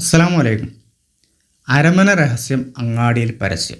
അസ്സലാമു വലൈക്കും അരമന രഹസ്യം അങ്ങാടിയിൽ പരസ്യം.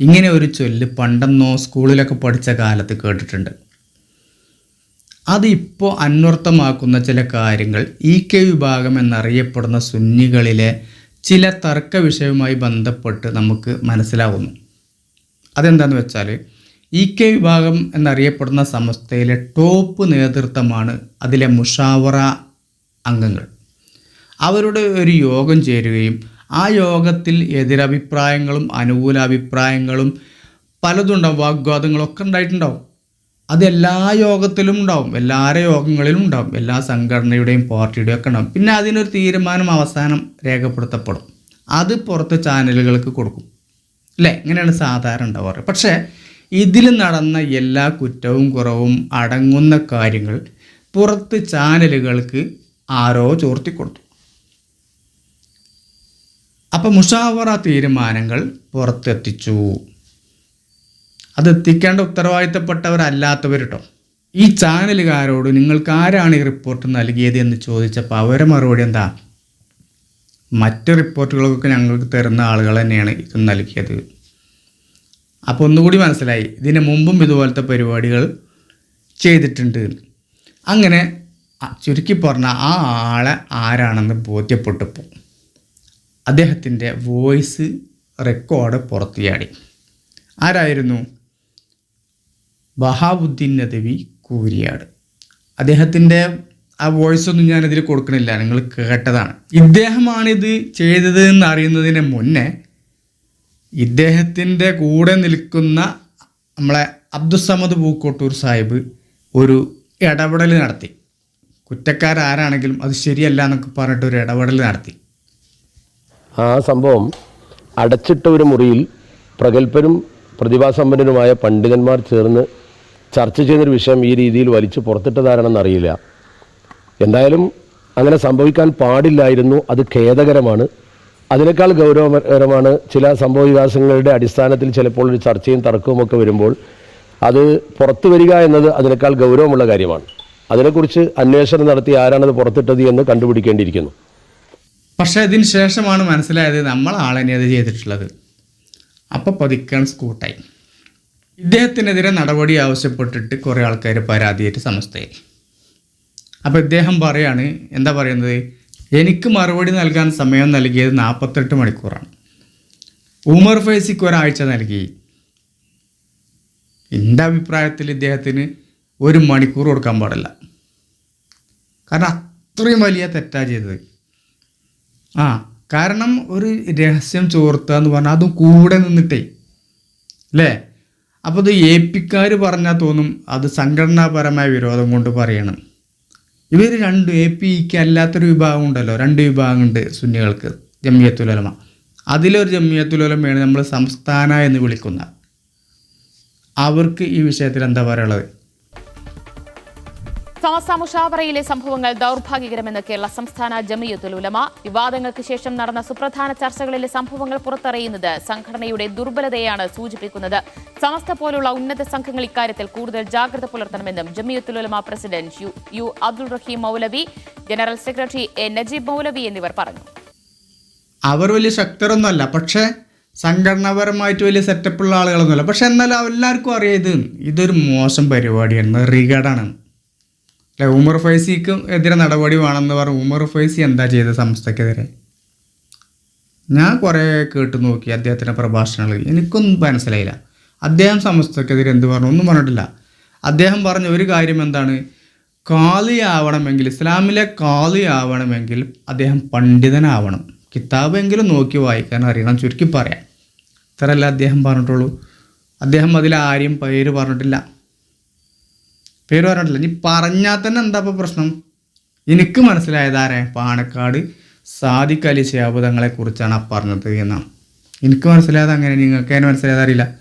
ഇങ്ങനെ ഒരു ചൊല്ല് പണ്ടെന്നോ സ്കൂളിലൊക്കെ പഠിച്ച കാലത്ത് കേട്ടിട്ടുണ്ട്. അത് അന്വർത്ഥമാക്കുന്ന ചില കാര്യങ്ങൾ ഇ കെ വിഭാഗം എന്നറിയപ്പെടുന്ന സുന്നികളിലെ ചില തർക്ക വിഷയവുമായി ബന്ധപ്പെട്ട് നമുക്ക് മനസ്സിലാവുന്നു. അതെന്താന്ന് വെച്ചാൽ ഇ കെ വിഭാഗം എന്നറിയപ്പെടുന്ന സംസ്ഥയിലെ ടോപ്പ് നേതൃത്വമാണ് അതിലെ മുഷാവറ അംഗങ്ങൾ. അവരുടെ ഒരു യോഗം ചേരുകയും ആ യോഗത്തിൽ എതിരഭിപ്രായങ്ങളും അനുകൂല അഭിപ്രായങ്ങളും പലതുണ്ടാവും വാഗ്വാദങ്ങളൊക്കെ ഉണ്ടായിട്ടുണ്ടാവും. അത് എല്ലാ യോഗത്തിലും ഉണ്ടാവും എല്ലാവരുടെ യോഗങ്ങളിലും ഉണ്ടാവും എല്ലാ സംഘടനയുടെയും പാർട്ടിയുടെയും ഒക്കെ ഉണ്ടാവും. പിന്നെ അതിനൊരു തീരുമാനം അവസാനം രേഖപ്പെടുത്തപ്പെടും. അത് പുറത്ത് ചാനലുകൾക്ക് കൊടുക്കും. അല്ലേ? ഇങ്ങനെയാണ് സാധാരണ ഉണ്ടാവാറ് പക്ഷേ ഇതിൽ നടന്ന എല്ലാ കുറ്റവും കുറവും അടങ്ങുന്ന കാര്യങ്ങൾ പുറത്ത് ചാനലുകൾക്ക് ആരോ ചോർത്തി കൊടുത്തു അപ്പം മുഷാവറ തീരുമാനങ്ങൾ പുറത്തെത്തിച്ചു. അത് എത്തിക്കേണ്ട ഉത്തരവാദിത്തപ്പെട്ടവരല്ലാത്തവർ കേട്ടോ ഈ ചാനലുകാരോട് നിങ്ങൾക്ക് ആരാണ് ഈ റിപ്പോർട്ട് നൽകിയത് എന്ന് ചോദിച്ചപ്പോൾ അവരെ മറുപടി എന്താ? മറ്റ് റിപ്പോർട്ടുകളൊക്കെ ഞങ്ങൾക്ക് തരുന്ന ആളുകൾ തന്നെയാണ് ഇത് നൽകിയത്. അപ്പോൾ ഒന്നുകൂടി മനസ്സിലായി. ഇതിന് മുമ്പും ഇതുപോലത്തെ പരിപാടികൾ ചെയ്തിട്ടുണ്ട്. അങ്ങനെ ചുരുക്കി പറഞ്ഞാൽ ആ ആളെ ആരാണെന്ന് ബോധ്യപ്പെട്ടപ്പോൾ അദ്ദേഹത്തിന്റെ വോയിസ് റെക്കോർഡ് പുറത്തിയാടി ആരായിരുന്നു? ബഹാബുദ്ദീൻ നദവി കൂരിയാട്. അദ്ദേഹത്തിന്റെ ആ വോയിസ് ഒന്നും ഞാനിതിൽ കൊടുക്കണില്ല നിങ്ങൾ കേട്ടതാണ്. ഇദ്ദേഹമാണിത് ചെയ്തത് എന്ന് അറിയുന്നതിന് മുന്നേ ഇദ്ദേഹത്തിന്റെ കൂടെ നിൽക്കുന്ന നമ്മളെ അബ്ദുസമദ് പൂക്കോട്ടൂർ സാഹിബ് ഒരു ഇടപെടൽ നടത്തി. കുറ്റക്കാരാരാണെങ്കിലും അത് ശരിയല്ല എന്നൊക്കെ പറഞ്ഞിട്ട് ഒരു ഇടപെടൽ നടത്തി. ആ സംഭവം അടച്ചിട്ട ഒരു മുറിയിൽ പ്രഗത്ഭരും പ്രതിഭാസമ്പന്നരുമായ പണ്ഡിതന്മാർ ചേർന്ന് ചർച്ച ചെയ്തൊരു വിഷയം ഈ രീതിയിൽ വലിച്ചു പുറത്തിട്ടതാരാണെന്ന് അറിയില്ല. എന്തായാലും അങ്ങനെ സംഭവിക്കാൻ പാടില്ലായിരുന്നു അത് ഖേദകരമാണ്. അതിനേക്കാൾ ഗൗരവകരമാണ് ചില സംഭവ വികാസങ്ങളുടെ അടിസ്ഥാനത്തിൽ ചിലപ്പോൾ ഒരു ചർച്ചയും തർക്കവും ഒക്കെ വരുമ്പോൾ അത് പുറത്തു വരിക എന്നത് അതിനേക്കാൾ ഗൗരവമുള്ള കാര്യമാണ്. അതിനെക്കുറിച്ച് അന്വേഷണം നടത്തി ആരാണത് പുറത്തിട്ടത് എന്ന് കണ്ടുപിടിക്കേണ്ടിയിരിക്കുന്നു. പക്ഷേ ഇതിന് ശേഷമാണ് മനസ്സിലായത് നമ്മൾ ആളെന്നെ അത് ചെയ്തിട്ടുള്ളത്. അപ്പോൾ പതുക്കാൻ സ്കൂട്ടായി. ഇദ്ദേഹത്തിനെതിരെ നടപടി ആവശ്യപ്പെട്ടിട്ട് കുറേ ആൾക്കാർ പരാതിയായിട്ട് സമസ്തയായി. അപ്പോൾ ഇദ്ദേഹം പറയാണ് എന്താ പറയുന്നത്? എനിക്ക് മറുപടി നൽകാൻ സമയം നൽകിയത് നാൽപ്പത്തെട്ട് മണിക്കൂറാണ്. ഉമർ ഫൈസിക്ക് ഒരാഴ്ച നൽകി. എന്റെ അഭിപ്രായത്തിൽ ഇദ്ദേഹത്തിന് ഒരു മണിക്കൂർ കൊടുക്കാൻ പാടില്ല. കാരണം അത്രയും വലിയ തെറ്റാണ് ചെയ്തത്. ആ കാരണം ഒരു രഹസ്യം ചോർത്തുക എന്ന് പറഞ്ഞാൽ അതും കൂടെ നിന്നിട്ടേ. അല്ലേ അപ്പോൾ ഇത് എ പിക്കാർ പറഞ്ഞാൽ തോന്നും അത് സംഘടനാപരമായ വിരോധം കൊണ്ട് പറയണം. ഇവർ രണ്ട് എ പിക്ക് അല്ലാത്തൊരു വിഭാഗം ഉണ്ടല്ലോ. രണ്ട് വിഭാഗമുണ്ട് സുന്നികൾക്ക്. ജമിയത്തുലമ അതിലൊരു ജമിയത്തുലമയാണ് നമ്മൾ സംസ്ഥാന എന്ന് വിളിക്കുന്ന. അവർക്ക് ഈ വിഷയത്തിൽ എന്താ പറയുള്ളത് സമസ്ത മുഷാവറയിലെ സംഭവങ്ങൾ ദൗർഭാഗ്യകരമെന്ന് കേരള സംസ്ഥാന ജമിയത്തുൽ ഉലമ. വിവാദങ്ങൾക്ക് ശേഷം നടന്ന സുപ്രധാന ചർച്ചകളിലെ സംഭവങ്ങൾ പുറത്തറിയുന്നത് സംഘടനയുടെ ദുർബലതയാണ് സൂചിപ്പിക്കുന്നത്. സമസ്ത പോലുള്ള ഉന്നത സംഘങ്ങൾ ഇക്കാര്യത്തിൽ കൂടുതൽ ജാഗ്രത പുലർത്തണമെന്നും Jamiyathul Ulama president U U Abdul Rahim Maulavi general secretary A Najeeb Maulavi എന്നിവർ പറഞ്ഞു. അവർ വലിയ ശക്തരൊന്നുമല്ല. പക്ഷേ സംഘടനാപരമായിട്ട് വലിയ സെറ്റപ്പുള്ള ആളുകളൊന്നുമല്ല. പക്ഷെ എന്നാലും എല്ലാവർക്കും അറിയാം ഇത് ഇതൊരു മോശം പരിപാടിയാണ്. റീഗാർഡാണ്. അല്ലെ ഉമർ ഫൈസിക്ക് എതിരെ നടപടി വേണമെന്ന് പറഞ്ഞ് ഉമർ ഫൈസി എന്താ ചെയ്ത സംസ്ഥക്കെതിരെ? ഞാൻ കുറേ കേട്ട് നോക്കി അദ്ദേഹത്തിന്റെ പ്രഭാഷണങ്ങൾ. എനിക്കൊന്നും മനസ്സിലായില്ല. അദ്ദേഹം സംസ്ഥക്കെതിരെ എന്ത് പറഞ്ഞു? ഒന്നും പറഞ്ഞിട്ടില്ല. അദ്ദേഹം പറഞ്ഞ ഒരു കാര്യം എന്താണ്? കാളി ആവണമെങ്കിൽ ഇസ്ലാമിലെ കാളി ആവണമെങ്കിൽ അദ്ദേഹം പണ്ഡിതനാവണം. കിതാബെങ്കിലും നോക്കി വായിക്കാൻ അറിയണം. ചുരുക്കി പറയാം. ഇത്രയല്ല അദ്ദേഹം പറഞ്ഞിട്ടുള്ളൂ. അദ്ദേഹം അതിൽ ആരെയും പേര് പറഞ്ഞിട്ടില്ല. പേര് പറഞ്ഞിട്ടില്ല. ഇനി പറഞ്ഞാൽ തന്നെ എന്താ ഇപ്പോൾ പ്രശ്നം? എനിക്ക് മനസ്സിലായത് ആരെ? പാണക്കാട് സാദിഖ് അലി ശാബുദങ്ങളെ കുറിച്ചാണ് ആ പറഞ്ഞത് എന്നാണ്. എനിക്ക് മനസ്സിലായത് അങ്ങനെ. നിങ്ങൾക്ക് അതിന് മനസ്സിലായത് അറിയില്ല.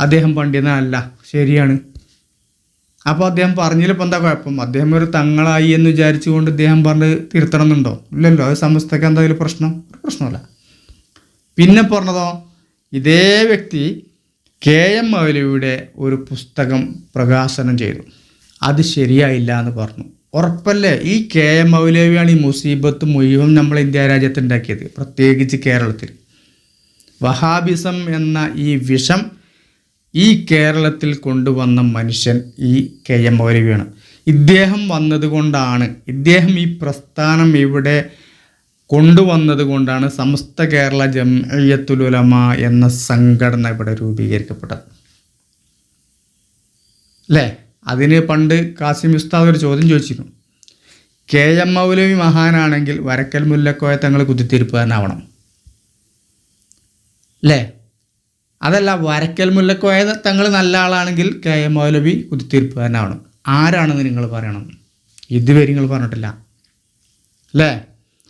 അദ്ദേഹം പണ്ഡിതനല്ല. ശരിയാണ്. അപ്പോൾ അദ്ദേഹം പറഞ്ഞതിലിപ്പോൾ എന്താ കുഴപ്പം? അദ്ദേഹം ഒരു തങ്ങളായി എന്ന് വിചാരിച്ചുകൊണ്ട് ഇദ്ദേഹം പറഞ്ഞ് തിരുത്തണം എന്നുണ്ടോ ഇല്ലല്ലോ. അത് സമസ്തക്ക് എന്തായാലും പ്രശ്നം? പ്രശ്നമല്ല. പിന്നെ പറഞ്ഞതോ? ഇതേ വ്യക്തി കെ എം മൗലവിയുടെ ഒരു പുസ്തകം പ്രകാശനം ചെയ്തു. അത് ശരിയായില്ല എന്ന് പറഞ്ഞു. ഉറപ്പല്ലേ? ഈ കെ എം മൗലവിയാണ് ഈ മുസീബത്ത് മുഴുവൻ നമ്മൾ ഇന്ത്യ രാജ്യത്ത് ഉണ്ടാക്കിയത് പ്രത്യേകിച്ച് കേരളത്തിൽ. വഹാബിസം എന്ന ഈ വിഷം ഈ കേരളത്തിൽ കൊണ്ടുവന്ന മനുഷ്യൻ ഈ കെ എം മൗലവിയാണ്. ഇദ്ദേഹം വന്നതുകൊണ്ടാണ് ഇദ്ദേഹം ഈ പ്രസ്ഥാനം ഇവിടെ കൊണ്ടുവന്നത് കൊണ്ടാണ് സമസ്ത കേരള ജംഅയ്യത്തുലുലമ എന്ന സംഘടന ഇവിടെ രൂപീകരിക്കപ്പെട്ടത്. അല്ലേ അതിന് പണ്ട് കാസിം ഉസ്താദ് ഒരു ചോദ്യം ചോദിച്ചിരുന്നു. കെ എം മൗലവി മഹാനാണെങ്കിൽ വരക്കൽ മുല്ലക്കോയ തങ്ങൾ ആവണം അല്ലേ അതല്ല വരക്കൽ മുല്ലക്കോയ തങ്ങൾ നല്ല ആളാണെങ്കിൽ കെ എം മൗലവി കുത്തിത്തിരിപ്പുകാരനാവണം. ആരാണെന്ന് നിങ്ങൾ പറയണം? ഇതുവരെ നിങ്ങൾ പറഞ്ഞിട്ടില്ല. അല്ലേ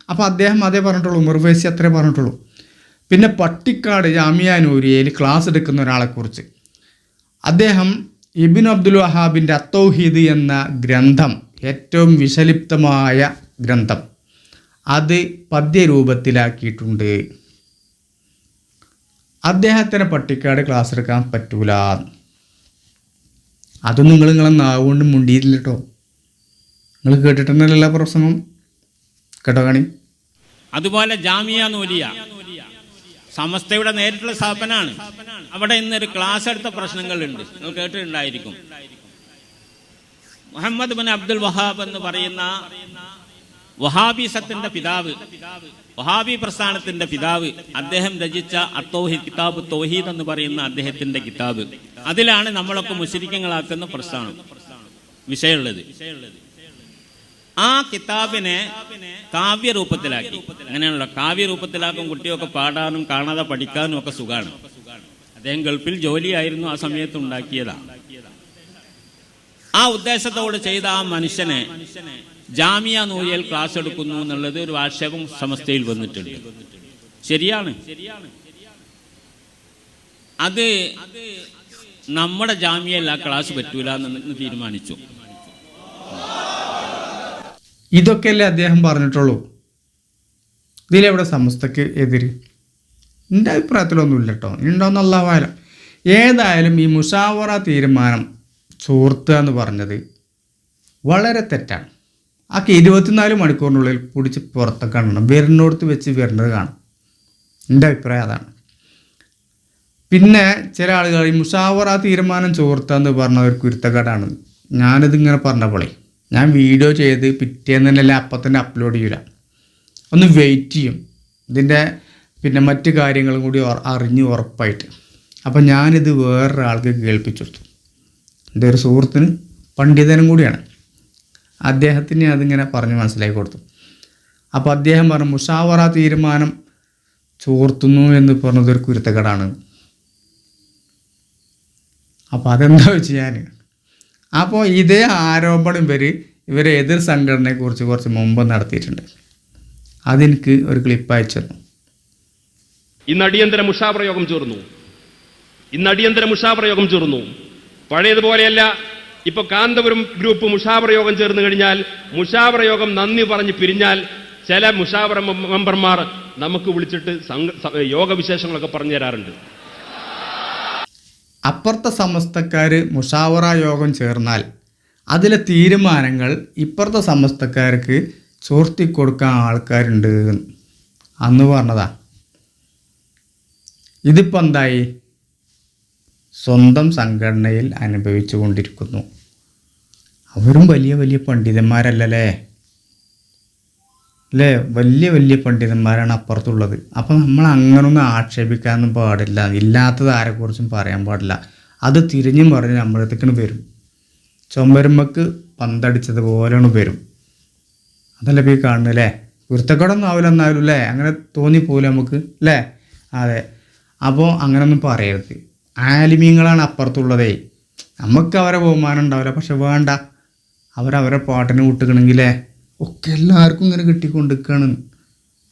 അപ്പോൾ അദ്ദേഹം അതേ പറഞ്ഞിട്ടുള്ളൂ ഉമർ ഫൈസി അത്രേ പറഞ്ഞിട്ടുള്ളൂ. പിന്നെ പട്ടിക്കാട് ജാമിയാനൂരിയയിൽ ക്ലാസ് എടുക്കുന്ന ഒരാളെക്കുറിച്ച്. അദ്ദേഹം ഇബിൻ അബ്ദുൽ വഹാബിന്റെ അത്തൗഹീദ് എന്ന ഗ്രന്ഥം ഏറ്റവും വിഷലിപ്തമായ ഗ്രന്ഥം. അത് പദ്യരൂപത്തിലാക്കിയിട്ടുണ്ട്. അദ്ദേഹത്തിന് പട്ടിക്കാട് ക്ലാസ് എടുക്കാൻ പറ്റൂല. അതൊന്നും നിങ്ങൾ നിങ്ങളെ നാവുകൊണ്ട് മുണ്ടിയില്ല കേട്ടോ നിങ്ങൾ കേട്ടിട്ടുണ്ടല്ലോ പ്രസംഗം കേട്ടോ കാണി അതുപോലെ ജാമിയ നൂലിയ. സമസ്തയുടെ നേരിട്ടുള്ള സ്ഥാപനമാണ്. അവിടെ ഇന്നൊരു ക്ലാസ് എടുത്ത പ്രശ്നങ്ങളുണ്ട്. നിങ്ങൾ കേട്ടിട്ടുണ്ടായിരിക്കും. മുഹമ്മദ് ബിൻ അബ്ദുൽ വഹാബ് എന്ന് പറയുന്ന വഹാബിസത്തിന്റെ പിതാവ് വഹാബി പ്രസ്ഥാനത്തിന്റെ പിതാവ് അദ്ദേഹം രചിച്ച അത്തോഹി കിതാബ് തോഹീദ് എന്ന് പറയുന്ന അദ്ദേഹത്തിന്റെ കിതാബ്. അതിലാണ് നമ്മളൊക്കെ മുസ്ലിക്കങ്ങളാക്കുന്ന പ്രസ്ഥാനം വിഷയമുള്ളത്. ആ കിതാബിനെ കാവ്യരൂപത്തിലാക്കി. അങ്ങനെയാണല്ലോ. കാവ്യരൂപത്തിലാക്കും കുട്ടിയൊക്കെ പാടാനും കാണാതെ പഠിക്കാനും ഒക്കെ സുഖമാണ് അദ്ദേഹം ഗൾഫിൽ ജോലിയായിരുന്നു ആ സമയത്ത് ഉണ്ടാക്കിയതാ. ആ ഉദ്ദേശത്തോട് ചെയ്ത ആ മനുഷ്യനെ ജാമിയ നൂയൽ ക്ലാസ് എടുക്കുന്നു എന്നുള്ളത് ഒരു ആക്ഷേപം സമസ്തയിൽ വന്നിട്ടുണ്ട്. ശരിയാണ്. അത് നമ്മുടെ ജാമ്യയിൽ ആ ക്ലാസ് പറ്റൂല എന്ന് തീരുമാനിച്ചു. ഇതൊക്കെയല്ലേ അദ്ദേഹം പറഞ്ഞിട്ടുള്ളൂ? ഇതിലെവിടെ സമസ്തക്ക് എതിര്? എന്റെ അഭിപ്രായത്തിലൊന്നുമില്ല കേട്ടോ ഉണ്ടോന്നുള്ള അല്ലാവാലോ ഏതായാലും ഈ മുഷാവറ തീരുമാനം ചോർത്തുക എന്ന് പറഞ്ഞത് വളരെ തെറ്റാണ്. ആ ഇരുപത്തിനാല് മണിക്കൂറിനുള്ളിൽ പിടിച്ച് പുറത്തൊക്കെ കാണണം. വരുന്നിടത്ത് വെച്ച് വരുന്നത് കാണും. എന്റെ അഭിപ്രായം അതാണ്. പിന്നെ ചില ആളുകൾ ഈ മുഷാവറ തീരുമാനം ചോർത്താന്ന് പറഞ്ഞ ഒരു കുരുത്തക്കേടാണ്. ഞാനിതിങ്ങനെ പറഞ്ഞപ്പോളേ ഞാൻ വീഡിയോ ചെയ്ത് പിറ്റേന്ന് തന്നെ അപ്പം തന്നെ അപ്ലോഡ് ചെയ്യില്ല ഒന്ന് വെയിറ്റ് ചെയ്യും. ഇതിന്റെ പിന്നെ മറ്റു കാര്യങ്ങളും കൂടി അറിഞ്ഞ് ഉറപ്പായിട്ട്. അപ്പം ഞാനിത് വേറൊരാൾക്ക് കേൾപ്പിച്ചു കൊടുത്തു. എന്റെ ഒരു സുഹൃത്തിന് പണ്ഡിതനും കൂടിയാണ്. അദ്ദേഹത്തിന് അതിങ്ങനെ പറഞ്ഞ് മനസ്സിലാക്കി കൊടുത്തു. അപ്പോൾ അദ്ദേഹം പറഞ്ഞു മുഷാവറ തീരുമാനം ചോർത്തുന്നു എന്ന് പറഞ്ഞതൊരു കുരുത്തക്കേടാണ്. അപ്പോൾ അതെന്താ വെച്ച് ഞാൻ അപ്പോൾ ഇതേ ആരോപണം ഇവർ ഇവരെ എതിർ സംഘടനയെക്കുറിച്ച് കുറച്ച് മുമ്പ് നടത്തിയിട്ടുണ്ട്. അതെനിക്ക് ഒരു ക്ലിപ്പ് അയച്ചു ഇന്ന് അടിയന്തര മുഷാപ്രയോഗം ചേർന്നു ഇന്ന് അടിയന്തര മുഷാപ്രയോഗം ചേർന്നു പഴയതുപോലെയല്ല ഇപ്പൊ കാന്തപുരം ഗ്രൂപ്പ് മുഷാപ്രയോഗം ചേർന്ന് കഴിഞ്ഞാൽ മുഷാപ്രയോഗം നന്ദി പറഞ്ഞ് പിരിഞ്ഞാൽ ചില മുഷാവറ മെമ്പർമാർ നമുക്ക് വിളിച്ചിട്ട് യോഗവിശേഷങ്ങളൊക്കെ പറഞ്ഞു തരാറുണ്ട് അപ്പുറത്തെ സമസ്തക്കാർ മുഷാവറ യോഗം ചേർന്നാൽ അതിലെ തീരുമാനങ്ങൾ ഇപ്പുറത്തെ സമസ്തക്കാർക്ക് ചോർത്തി കൊടുക്കാൻ ആൾക്കാരുണ്ട് അന്ന് പറഞ്ഞതാ. ഇതിപ്പോൾ എന്തായി? സ്വന്തം സംഘടനയിൽ അനുഭവിച്ചു കൊണ്ടിരിക്കുന്നു. അവരും വലിയ വലിയ പണ്ഡിതന്മാരല്ലല്ലേ? അല്ലേ വലിയ വലിയ പണ്ഡിതന്മാരാണ് അപ്പുറത്തുള്ളത്. അപ്പം നമ്മൾ അങ്ങനൊന്നും ആക്ഷേപിക്കാനൊന്നും പാടില്ല. ഇല്ലാത്തത് ആരെക്കുറിച്ചും പറയാൻ പാടില്ല. അത് തിരിഞ്ഞും പറഞ്ഞ് നമ്മളടുത്തേക്കാണ് വരും. ചുമരുമ്പക്ക് പന്തടിച്ചതുപോലെയാണ് വരും. അതല്ല ഇപ്പോൾ ഈ കാണുന്നത് അല്ലേ കുരുത്തക്കടൊന്നും ആവില്ല എന്നാലും അല്ലേ അങ്ങനെ തോന്നിപ്പോലും നമുക്ക് അല്ലേ അതെ. അപ്പോൾ അങ്ങനൊന്നും പറയരുത്. ആലിമീങ്ങളാണ് അപ്പുറത്തുള്ളതേ. നമുക്ക് അവരെ ബഹുമാനം ഉണ്ടാവില്ല. പക്ഷെ വേണ്ട. അവരവരെ പാട്ടിന് വിട്ടുകണമെങ്കിലേ ഒക്കെ എല്ലാവർക്കും ഇങ്ങനെ കിട്ടിക്കൊണ്ടിരിക്കുകയാണ്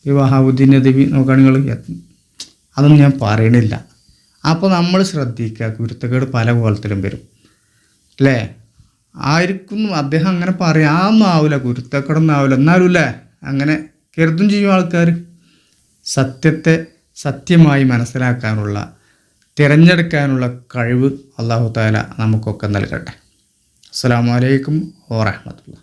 വിവാഹബുദ്ധി നദീബി നോക്കുകയാണെങ്കിൽ അതൊന്നും ഞാൻ പറയണില്ല. അപ്പോൾ നമ്മൾ ശ്രദ്ധിക്കുക കുരുത്തക്കേട് പല കോലത്തിലും വരും. അല്ലേ? ആയിരിക്കും അദ്ദേഹം അങ്ങനെ പറയാം ആവില്ല കുരുത്തക്കേടൊന്നും ആവില്ല എന്നാലും അല്ലേ? അങ്ങനെ കരുതും ചെയ്യും ആൾക്കാർ. സത്യത്തെ സത്യമായി മനസ്സിലാക്കാനുള്ള തിരഞ്ഞെടുക്കാനുള്ള കഴിവ് അള്ളാഹു താല നമുക്കൊക്കെ നൽകട്ടെ. അസ്സാം വലൈക്കും വാഹമത്തുള്ള